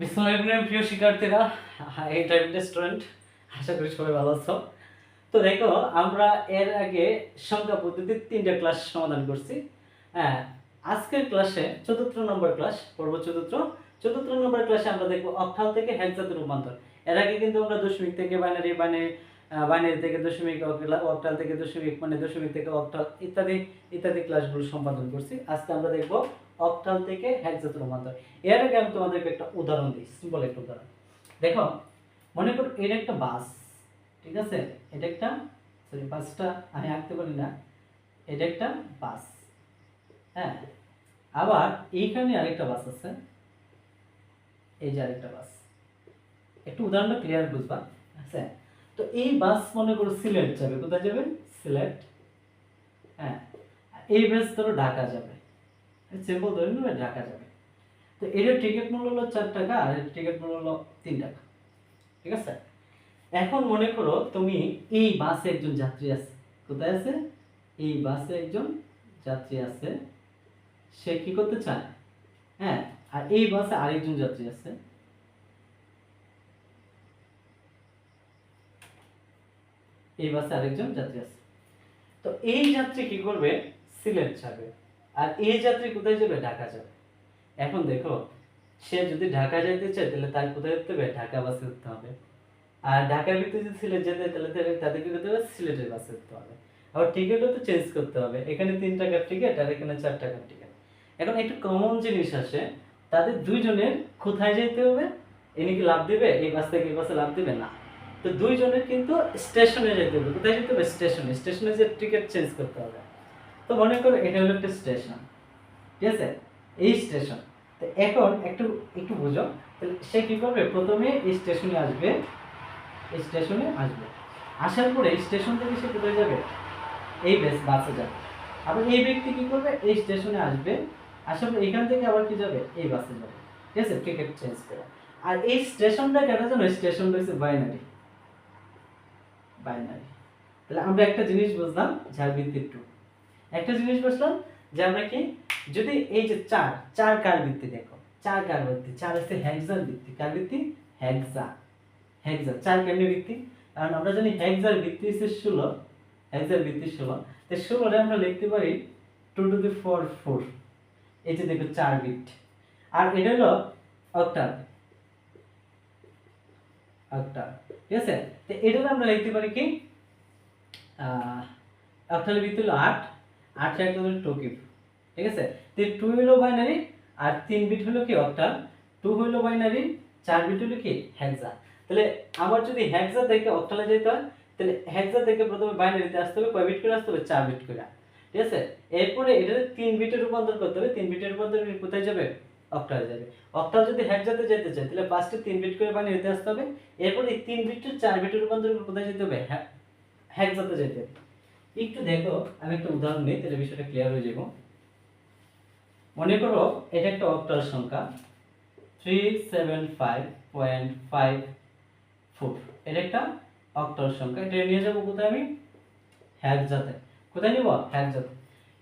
বিসমুল্লাহ প্রিয় শিক্ষার্থীরা এই টাইম রেস্টুরেন্ট, আশা করি সবাই ভালো আছো। তো দেখো, আমরা এর আগে সংখ্যা পদ্ধতির তিনটা ক্লাস সমাধান করছি। হ্যাঁ আজকের ক্লাসে চতুর্থ নম্বর ক্লাস পর্ব চতুর্থ। চতুর্থ নম্বর ক্লাসে আমরা দেখব অক্টাল থেকে হ্যাকজাতের রূপান্তর। এর আগে কিন্তু আমরা দশমিক থেকে বাইনারি বাইনারি বাইনারি থেকে দশমিক অক্টাল থেকে দশমিক মানে দশমিক থেকে অক্টাল ইত্যাদি ইত্যাদি ক্লাসগুলো সম্পাদন করছি। আজকে আমরা দেখব অক্টাল থেকে হ্যাকজাত রূপান্তর এর আগে আমি তোমাদেরকে একটা উদাহরণ দিই সিম্পল একটা উদাহরণ। দেখো, মনে করো এটা একটা বাস, ঠিক আছে? এটা একটা সরি বাসটা আমি আঁকতে পারি না। এটা একটা বাস হ্যাঁ? আবার এইখানে আরেকটা বাস আছে। এই যে আরেকটা বাস। একটু উদাহরণটা ক্লিয়ার বুঝবা? আচ্ছা। তো এই বাস মনে করো সিলেট যাবে। কোথায় যাবে? সিলেট হ্যাঁ? এই বাস ধরো ঢাকা যাবে। সিম্পল ধরে নেবে ঢাকা যাবে। তো এটার টিকিট মূল্য হলো চার টাকা, আর টিকিট মূল্য হলো তিন টাকা। ঠিক আছে? এখন মনে করো তুমি এই বাসে একজন যাত্রী আছে। কোথায় আছে? এই বাসে একজন যাত্রী আছে। সে কি করতে চায়? হ্যাঁ আর এই বাসে আরেকজন যাত্রী আছে। এই বাসে আরেকজন যাত্রী আছে। তো এই যাত্রী কি করবে? সিলেট যাবে। আর এই যাত্রী কোথায় যাবে? ঢাকা যাবে। এখন দেখো, সে যদি ঢাকা যাইতে চায়, তাহলে তার কোথায় উঠতে হবে? ঢাকা বাসে উঠতে হবে। আর ঢাকার ভিতরে যদি সিলেট যেতে তাহলে তাদের তাদেরকে করতে হবে, সিলেটের বাসে উঠতে হবে। আবার টিকিটও তো চেঞ্জ করতে হবে। এখানে তিন টাকার টিকিট আর এখানে চার টাকার টিকিট এখন একটু কমন জিনিস আসে তাদের দুইজনের কোথায় যেতে হবে? ইনি কি লাভ দিবে? এই বাস থেকে এই বাসে লাভ দিবে? না। তো দুইজনের কিন্তু স্টেশনে যেতে হবে। কোথায় যেতে হবে? স্টেশনে। স্টেশনে যে টিকিট চেঞ্জ করতে হবে। তো মনে করো এটা হলো একটা স্টেশন ঠিক আছে? এই স্টেশন তো এখন একটু একটু বুঝো, তাহলে সে কি করবে? প্রথমে এই স্টেশনে আসবে, এই স্টেশনে আসবে। আসার পরে স্টেশন থেকে সে কোথায় যাবে? এই বেস বাসে যাবে। আবার এই ব্যক্তি কি করবে? এই স্টেশনে আসবে, আসার পর এখান থেকে আবার কি যাবে? এই বাসে যাবে। ঠিক আছে? টিকিট চেঞ্জ করে। আর এই স্টেশনটা কেন জানো? স্টেশন রয়েছে বাইনারি বাইনারি তাহলে আমরা একটা জিনিস বুঝলাম যার ভিত্তির একটা জিনিস বুঝলাম যে আমরা কি, যদি এই যে চার চার কার ভিত্তি দেখো, চার কার ভিত্তি, চার হচ্ছে হ্যাকজার ভিত্তি, কার ভিত্তি? হ্যাকজা হ্যাকজা চার কেমনি ভিত্তি। কারণ আমরা জানি হ্যাকজার ভিত্তি হচ্ছে ষোলো হ্যাকজার ভিত্তি ষোলো। তো ষোলোরে আমরা লিখতে পারি two to the four four এই যে দেখো চার বিট। আর এটা হলো অক্টাল অক্টাল ঠিক আছে? তো এটাতে আমরা লিখতে পারি কি? অক্টালের ভিত্তি হলো আট আট একটা হলো টু কিউব। ঠিক আছে? তো টু হলো বাইনারি আর তিন বিট হলো কি অক্টাল টু হলো বাইনারি চার বিট হলো কি হ্যাকজা তাহলে আমার যদি হ্যাকজা থেকে অক্টালে যেতে হয়, তাহলে হ্যাকজা থেকে প্রথমে বাইনারিতে আসতে হবে, কয় বিট করে আসতে হবে? চার বিট করে। ঠিক আছে? এরপরে এটাতে তিন বিটে রূপান্তর করতে হবে। তিন বিটের রূপান্তর কোথায় যাবে? অক্টালে যাবে। অক্টাল যদি হ্যাকজাতে যেতে চায়, তাহলে ফার্স্টে তিন বিট করে বাইনারিতে আসতে হবে। এরপরে তিন বিটের চার বিটের রূপান্তর কোথায় যেতে হবে? হ্যাঁ হ্যাকজাতে যেতে হবে। একটু দেখো, আমি একটা উদাহরণ নিই, তাহলে বিষয়টা ক্লিয়ার হয়ে যাব। মনে করো, এটা একটা অক্টাল সংখ্যা three seven five point five four এটা একটা অক্টাল সংখ্যা, এটা নিয়ে যাব কোথায় আমি? হ্যাক যাতে কোথায় নিব? হ্যাক যাতে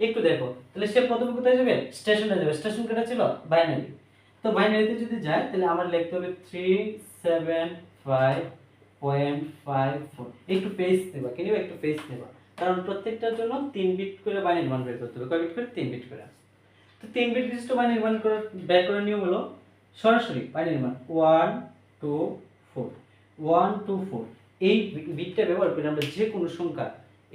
একটু দেখো, তাহলে সে প্রথমে কোথায় যাবে? স্টেশনে যাবে। স্টেশন কেটা ছিল? বাইনারি। তো বাইনারিতে যদি যায়, তাহলে আমার লিখতে হবে three seven five point five four একটু পেজ দেবা কি একটু পেজ দেবা? কারণ প্রত্যেকটার জন্য তিন বিট করে বাইনারি নির্মাণ বের করতে হবে। কয় বিট করে? তিন বিট করে। তো তিন বিট বিশিষ্ট বাইনারি নির্মাণ করার, বের করার নিয়ম হলো সরাসরি বাইনারি নির্মাণ। One two four one two four এই বিটটা ব্যবহার করে আমরা যে কোনো সংখ্যা,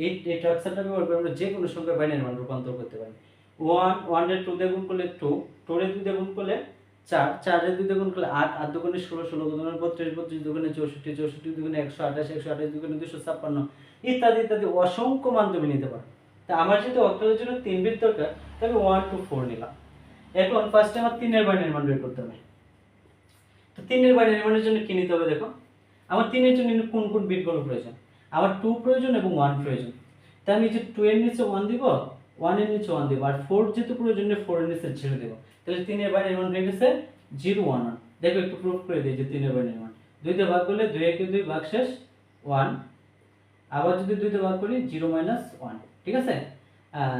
এই এই ট্রাকচারটা ব্যবহার করে আমরা যে কোনো সংখ্যা বাইনারি মান রূপান্তর করতে পারি। ওয়ান ওয়ানের টু দিয়ে গুণ করলে টু দুই দিয়ে গুণ করলে চার, চারের দুই দিয়ে গুণ করলে আট আট দুগুণে ষোলো ষোলো দুগুণে বত্রিশ বত্রিশ দুগুণে চৌষট্টি চৌষট্টি দুগুণে একশো আঠাশ একশো আঠাশ দুগুণে দুশো ছাপ্পান্ন ইত্যাদি ইত্যাদি অসংখ্য মান তুমি নিতে পারো। তা আমার যেহেতু অক্টালের জন্য তিন বিট দরকার, তাহলে ওয়ান টু ফোর নিলাম। এখন ফার্স্টে আমার তিনের বাইনারি মান বের করতে হবে। তো তিনের বাইনারি মানের জন্য কি নিতে হবে দেখো? আমার তিনের জন্য কোন কোন বিটগুলো প্রয়োজন? আমার টু প্রয়োজন এবং ওয়ান প্রয়োজন। তা আমি যে টু এর নিচে ওয়ান দিব ওয়ানের নিচে ওয়ান দিব। আর ফোর যেহেতু প্রয়োজন নেই ফোর এর নিচে জিরো দেবো। তাহলে তিনের বাইনারি মান হয়ে গেছে জিরো ওয়ান ওয়ান। দেখো একটু প্রুফ করে দিই যে তিনের বাইনারি মান। দুইতে ভাগ করলে দুই একে দুই ভাগ শেষ ওয়ান। আবার যদি দুইতে ভাগ করি জিরো মাইনাস ওয়ান, ঠিক আছে?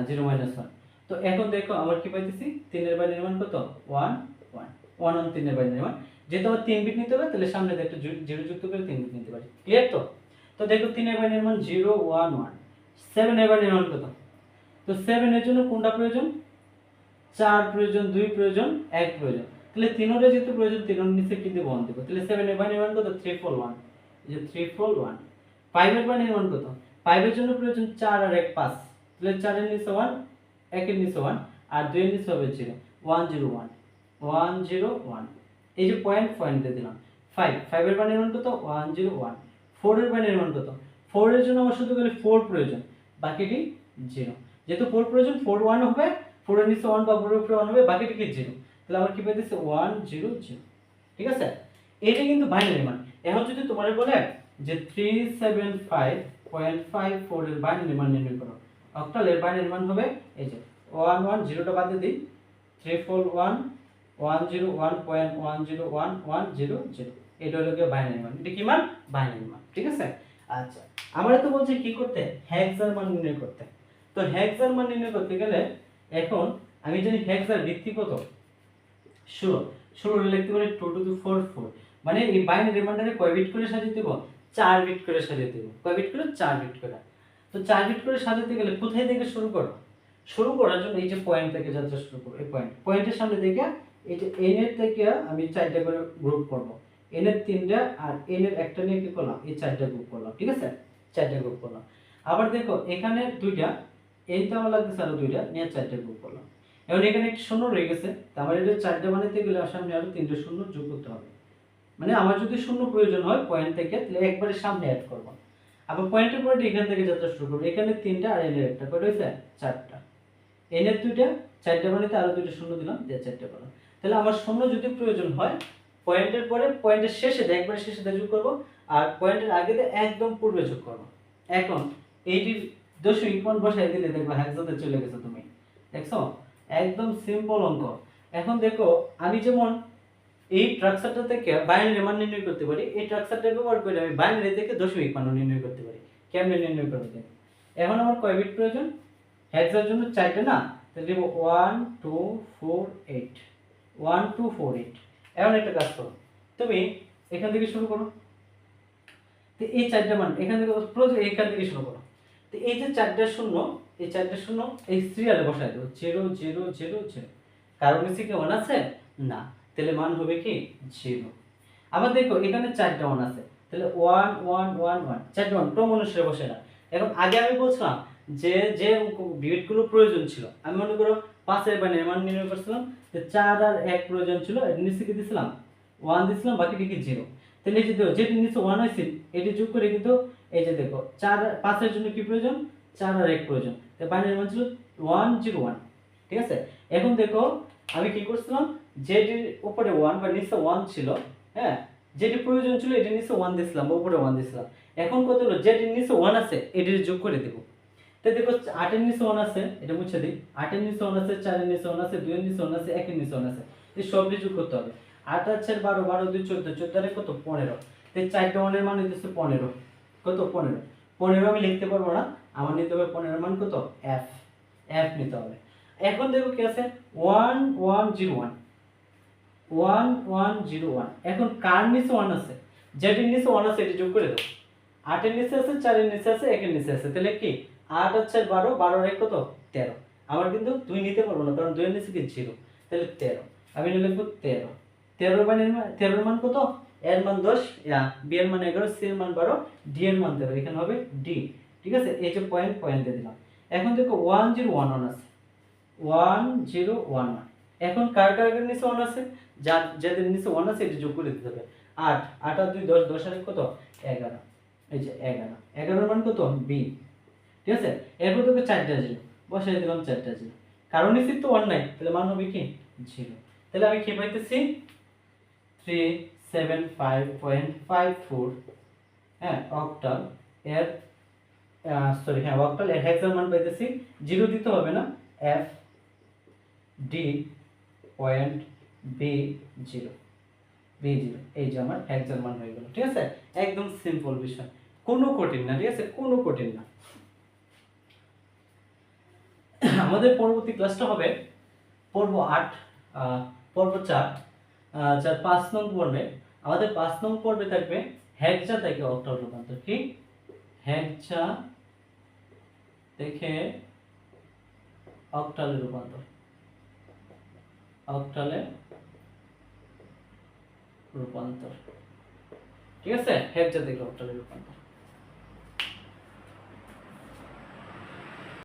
Zero minus one. তো এখন দেখো আমার কি পাইতেছি? তিনের বাইনারি মান কত? One one. ওয়ান ওয়ান তিনের বাইনারি মান। যেহেতু আমার তিন বিট নিতে হবে তাহলে সামনে একটা জিরো যুক্ত করে তিন বিট নিতে পারি। ক্লিয়ার তো? তো দেখো তিনের বাইনের মান জিরো ওয়ান ওয়ান। সেভেনের বাইনের মান কত? তো সেভেনের জন্য কোনটা প্রয়োজন? চার প্রয়োজন, দুই প্রয়োজন, এক প্রয়োজন। তাহলে তিনোটা যেহেতু প্রয়োজন তিনোর নিচে কি দেবো ওয়ান দেবো তাহলে সেভেনের বাইনের মান কত? থ্রি ফোর ওয়ান যে থ্রি ফোর ওয়ান ফাইভের বাইনের মান কত? ফাইভের জন্য প্রয়োজন চার আর এক পাঁচ। তাহলে চারের নিচে ওয়ান একের নিচে ওয়ান আর দুইয়ের নিচে হবে zero one zero one one zero one এই যে পয়েন্ট পয়েন্ট দিয়ে দিলাম। ফাইভ ফাইভের বানের মান কত? ওয়ান জিরো ওয়ান ফোরের বানের মান কত? ফোরের জন্য আমার শুধু গেলে ফোর প্রয়োজন। বাকিটি জিরো যেহেতু ফোর প্রয়োজন ফোর ওয়ান হবে ফোরের নিচে ওয়ান বা ফোরের উপরে ওয়ান হবে, বাকিটি কি জিরো তাহলে আমার কি পেতেছে ওয়ান জিরো জিরো ঠিক আছে? এটা কিন্তু বাইনারি মান। এখন যদি তোমার বলে যে three seven five point five four এর বাইনারি মান নির্ণয় করো অক্টাল এর বাইনারি মান হবে এই যে ওয়ান ওয়ান জিরোটা বাদ দিই। Three four one one zero one point one zero one one zero zero এটা হলো গিয়ে বাইনারি মান। এটা কি মান? বাইনারি মান। ঠিক আছে? আচ্ছা আমরা তো বলছি কি করতে? হ্যাক্সার মান নির্ণয় করতে। তো হ্যাক্সার মান নির্ণয় করতে গেলে এখন আমি জানি হ্যাক্সার ভিত্তি কত? ষোলো ষোলো লিখতে পারি two two two four four মানে এই বাইনারি মানটাকে কয় বিট করে সাজিয়ে দেবো? চার বিট করে সাজিয়ে দেবো। কয় বিট করে? চার বিট করে। তো চার বিট করে সাজাতে গেলে কোথায় থেকে শুরু করো শুরু করার জন্য এই যে পয়েন্ট থেকে যাত্রা শুরু করো এই পয়েন্ট পয়েন্টের সামনে থেকে এই যে এন এর থেকে আমি চারটা করে গ্রুপ করব। এন এর তিনটা আর এন এর একটা নিয়ে কি করলাম? এই চারটা গ্রুপ করলাম। ঠিক আছে? চারটা গ্রুপ করলাম। আবার দেখো, এখানে দুইটা এনটা আমার লাগতেছে আরও দুইটা, নিয়ে চারটা গ্রুপ করলাম। এখন এখানে একটা শূন্য রয়ে গেছে আমার এটা চারটা বানাতে গেলে সামনে আরও তিনটে শূন্য যোগ করতে হবে। মানে আমার যদি শূন্য প্রয়োজন হয় পয়েন্ট থেকে, তাহলে একবারে সামনে অ্যাড করব। আবার পয়েন্টের পরে এখান থেকে যাত্রা শুরু করব, এখানে তিনটা আর এনের একটা করে হয়েছে? চারটা। এনের দুইটা, চারটা বানাতে আরও দুইটা শূন্য দিলাম, দিয়ে চারটে করলাম। তাহলে আমার শূন্য যদি প্রয়োজন হয় পয়েন্টের পরে পয়েন্টের শেষে একবার শেষে যোগ করব, আর পয়েন্টের আগে একদম পূর্বে যোগ করব। এখন, এইটির দশমিক পয়েন্ট বসাই দিলে দেখব হ্যাকজাতে চলে গেছে তুমি। দেখছ? একদম সিম্পল অঙ্ক। এখন দেখো, আমি যেমন এই ট্রাকচারটা থেকে বাইনারি মান নির্ণয় করতে পারি, এই ট্রাকচারটা ব্যবহার করে আমি বাইনারি থেকে দশমিক মান নির্ণয় করতে পারি। কেমনে নির্ণয় করতে এখন আমার কয় বিট প্রয়োজন? হ্যাক্সার জন্য চারটে না? তাহলে দেবো one two four eight one two four eight এখন একটা কাজ করো। তুমি এখান থেকে শুরু করো। তো এই চারটা মান, এখান থেকে এখান থেকে শুরু করো। তো এই যে চারটা শূন্য, এই চারটা শূন্য এই সিরিয়ালে বসাই দেবো। জিরো জিরো জিরো জিরো কারণ কি ওয়ান আছে? না। তাহলে মান হবে কি? জিরো আবার দেখো, এখানে চারটা ওয়ান আছে। তাহলে ওয়ান ওয়ান ওয়ান ওয়ান চারটা ওয়ান ক্রম অনুসারে বসে না এখন আগে আমি বলছিলাম যে যে বিটগুলো প্রয়োজন ছিল, আমি মনে করো পাঁচের বা মান নির্ণয় করছিলাম, যে চার আর এক প্রয়োজন ছিল নিচে কি দিয়েছিলাম ওয়ান দিয়েছিলাম বাকিটি কি জিরো তাহলে যে যেটি নিচে ওয়ান হয়েছে, এটি যোগ করে কিন্তু এই যে দেখো, চার, পাঁচের জন্য কি প্রয়োজন? চার আর এক প্রয়োজন। তাই বাইনারি মান ছিল ওয়ান জিরো ওয়ান ঠিক আছে? এখন দেখো, আমি কি করছিলাম? যেটির উপরে ওয়ান বা নিচে ওয়ান ছিল হ্যাঁ? যেটি প্রয়োজন ছিল, এটির নিচে ওয়ান দিয়েছিলাম, বা উপরে ওয়ান দিয়েছিলাম। এখন কত হলো? যেটির নিচে ওয়ান আছে, এটির যোগ করে দেবো। তো দেখো, আটের নিচে ওয়ান আছে, এটা মুছে দিই। আটের নিচে ওয়ান আছে, চারের নিচে ওয়ান আছে, দুইয়ের নিচে ওয়ান আছে, একের নিচে ওয়ান আছে। এই সবটি যোগ করতে হবে। আট আর চার বারো বারো, দুই, চোদ্দ চোদ্দ কত? পনেরো। তো চারটে ওয়ানের মান হইতেছে পনেরো। কত? পনেরো। পনেরো আমি লিখতে পারব না। আমার নিতে হবে পনেরো মান কত? এফ এফ নিতে হবে। এখন দেখো কি আছে? One one zero one one one zero one এখন কার নিচে ওয়ান আছে? যেটির নিচে ওয়ান আছে, এটি যোগ করে দেবো আটের নিচে আছে চারের নিচে আছে একের নিচে আছে। তাহলে কি? আট হচ্ছে বারো বারোর এক কত? তেরো। আমার কিন্তু দুই নিতে পারব না, কারণ দুইয়ের নিচে কি? জিরো তাহলে তেরো। আমি লিখব তেরো। তেরোর মান তেরোর মান কত? এর মান দশ বি এর মান এগারো সি এর মান বারো ডি এর মান তেরো, এখানে হবে ডি ঠিক আছে? এই যে পয়েন্ট পয়েন্ট দিয়ে দিলাম। এখন দেখো ওয়ান জিরো ওয়ান ওয়ান আছে। ওয়ান জিরো ওয়ান ওয়ান এখন কার কার নিচে ওয়ান আছে? যা, যাদের নিচে ওয়ান আছে, এটা যোগ করে দিতে হবে। আট আট আর দুই, দশ দশ আর কত? এগারো। এই যে এগারো। এগারোর মান কত? বি ঠিক আছে? এরপর তোকে চারটা জিরো। বসাই দিলাম চারটা জিরো। কারণ নিশ্চিত তো ওয়ান নাই, তাহলে মান হবে কি? জিরো তাহলে আমি কি পাইতেছি? Three seven five point five four হ্যাঁ অক্টাল এর সরি হ্যাঁ অক্টাল এর হ্যাক্সার মান পাইতেছি জিরো দিতে হবে না F D point B zero B zero এই যে আমার হ্যাক্সার মান হয়ে গেল, ঠিক আছে? একদম সিম্পল বিষয়, কোনো কঠিন না, ঠিক আছে? কোনো কঠিন না। আমাদের পরবর্তী ক্লাসটা হবে, পর্ব আট পর্ব চার আচ্ছা পাঁচ নং পর্বে আমাদের পাঁচ নম্বর পর্বে থাকবে হেক্সা থেকে অক্টাল রূপান্তর, কি? হেক্সা থেকে অক্টালে রূপান্তর। অক্টালে রূপান্তর। ঠিক আছে? হেক্সা থেকে অক্টালে রূপান্তর।